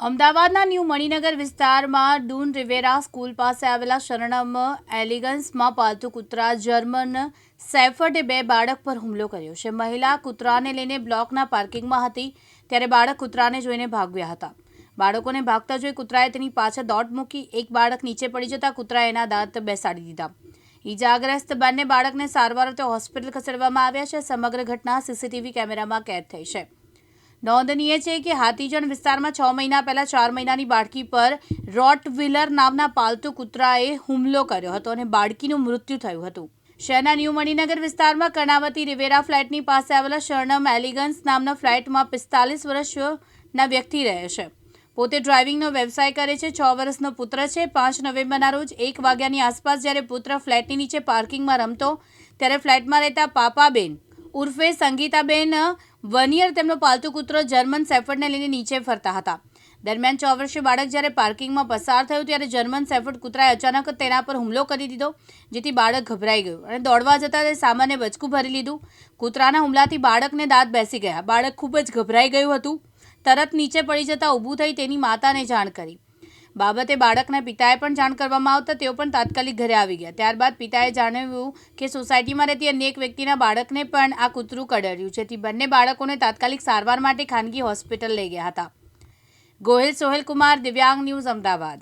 અમદાવાદના ન્યૂ મણિનગર વિસ્તારમાં Doon Riviera school પાસે આવેલા શરણમ એલિગન્સમાં પાલતુ કૂતરા જર્મન સેફર્ડે બે બાળક પર હુમલો કર્યો છે. મહિલા કૂતરાને લઈને બ્લોકના પાર્કિંગમાં હતી, ત્યારે બાળક કૂતરાને જોઈને ભાગ્યા હતા. બાળકોને ભાગતા જોઈ કૂતરાએ તેની પાછળ દોટ મૂકી એક બાળક નીચે પડી જતા કૂતરાએ એના દાંત બેસાડી દીધા. ઈજાગ્રસ્ત બંને બાળકને સારવાર અર્થે હોસ્પિટલ ખસેડવામાં આવ્યા છે. સમગ્ર ઘટના સીસીટીવી કેમેરામાં કેદ થઈ છે. નોંધનીય છે કે હાથીજણ વિસ્તારમાં છ મહિના પહેલાં ચાર મહિનાની બાળકી પર રોટ વ્હીલર નામના પાલતુ કૂતરાએ હુમલો કર્યો હતો અને બાળકીનું મૃત્યુ થયું હતું. શહેરના ન્યૂ મણિનગર વિસ્તારમાં કર્ણાવતી રિવેરા ફ્લેટની પાસે આવેલા શરણમ એલિગન્સ નામના ફ્લેટમાં પિસ્તાલીસ વર્ષના વ્યક્તિ રહે છે. પોતે ડ્રાઇવિંગનો વ્યવસાય કરે છે, છ વર્ષનો પુત્ર છે. પાંચ નવેમ્બરના રોજ એક વાગ્યાની આસપાસ જ્યારે પુત્ર ફ્લેટની નીચે પાર્કિંગમાં રમતો, ત્યારે ફ્લેટમાં રહેતા પાપાબેન ઉર્ફે સંગીતાબેન વનિયર તેમનો પાલતુ કૂતરો જર્મન સેફર્ડને લઈને નીચે ફરતા હતા. દરમિયાન છ વર્ષીય બાળક જ્યારે પાર્કિંગમાં પસાર થયું ત્યારે જર્મન સેફર્ડ કૂતરાએ અચાનક તેના પર હુમલો કરી દીધો, જેથી બાળક ગભરાઈ ગયું અને દોડવા જતાં તે સામાન્ય બચકું ભરી લીધું. કૂતરાના હુમલાથી બાળકને દાંત બેસી ગયા. બાળક ખૂબ જ ગભરાઈ ગયું હતું. તરત નીચે પડી જતાં ઊભું થઈ તેની માતાને જાણ કરી. બાબતે બાળકના પિતાએ પણ જાણ કરવામાં આવતા તેઓ પણ તાત્કાલિક ઘરે આવી ગયા. ત્યારબાદ પિતાએ જણાવ્યું કે સોસાયટીમાં રહેતી અન્ય એક વ્યક્તિના બાળકને પણ આ કૂતરું કડર્યું, જેથી બંને બાળકોને તાત્કાલિક સારવાર માટે ખાનગી હોસ્પિટલ લઈ ગયા હતા. ગોહિલ સોહેલ કુમાર દિવ્યાંગ ન્યૂઝ અમદાવાદ.